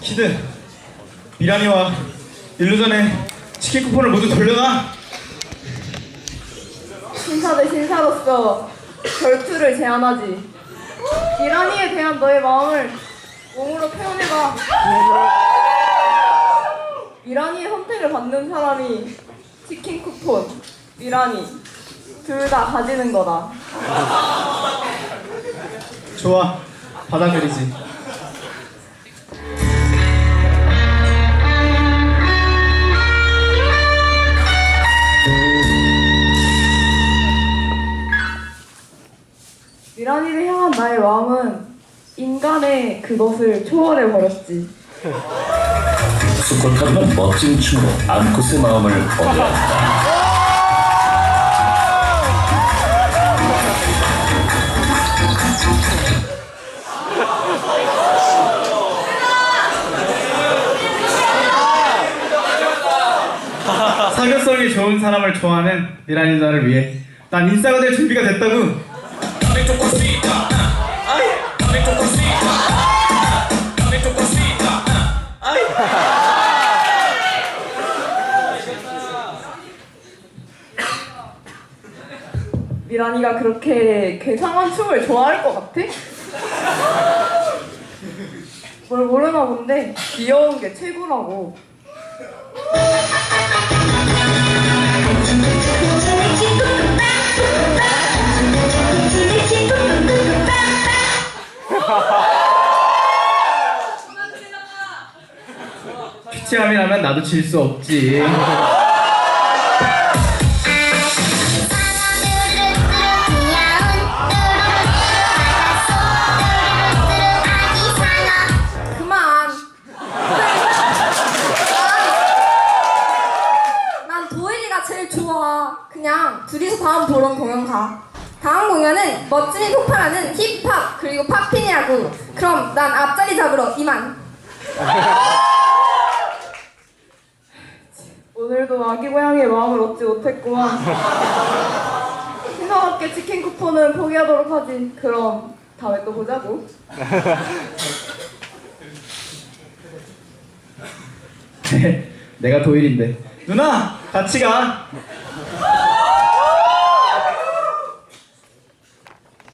키드 미란이와 일루전에 치킨 쿠폰을 모두 돌려놔 신사 대 신사로서 결투를 제안하지. 이란이에 대한 너의 마음을 몸으로 표현해봐. 이란이의 선택을 받는 사람이 치킨 쿠폰, 이란이 둘 다 가지는 거다. 좋아 받아들이지 미란이를 향한 나의 마음은 인간의 그것을 초월해 버렸지. 수컷하지만 멋진 친구 암컷의 마음을 얻어왔다. 사교성이 좋은 사람을 좋아하는 미란이 자를 위해 난 인싸가 될 준비가 됐다고 미란이가 그렇게 괴상한 춤을 좋아할 것 같아? 뭘 모르나 본데 귀여운 게 최고라고. 피치함이라면 나도 질 수 없지. 난 도일이가 제일 좋아. 그냥 둘이서 다음 보러 공연 가. 다음 공연은 멋진이 폭발하는 힙합 그리고 팝핀이라고. 그럼 난 앞자리 잡으러 이만. 오늘도 아기 고양이의 마음을 얻지 못했구만. 생각없게 치킨 쿠폰은 포기하도록 하지. 그럼 다음에 또 보자고. 내가 도일인데 누나 같이 가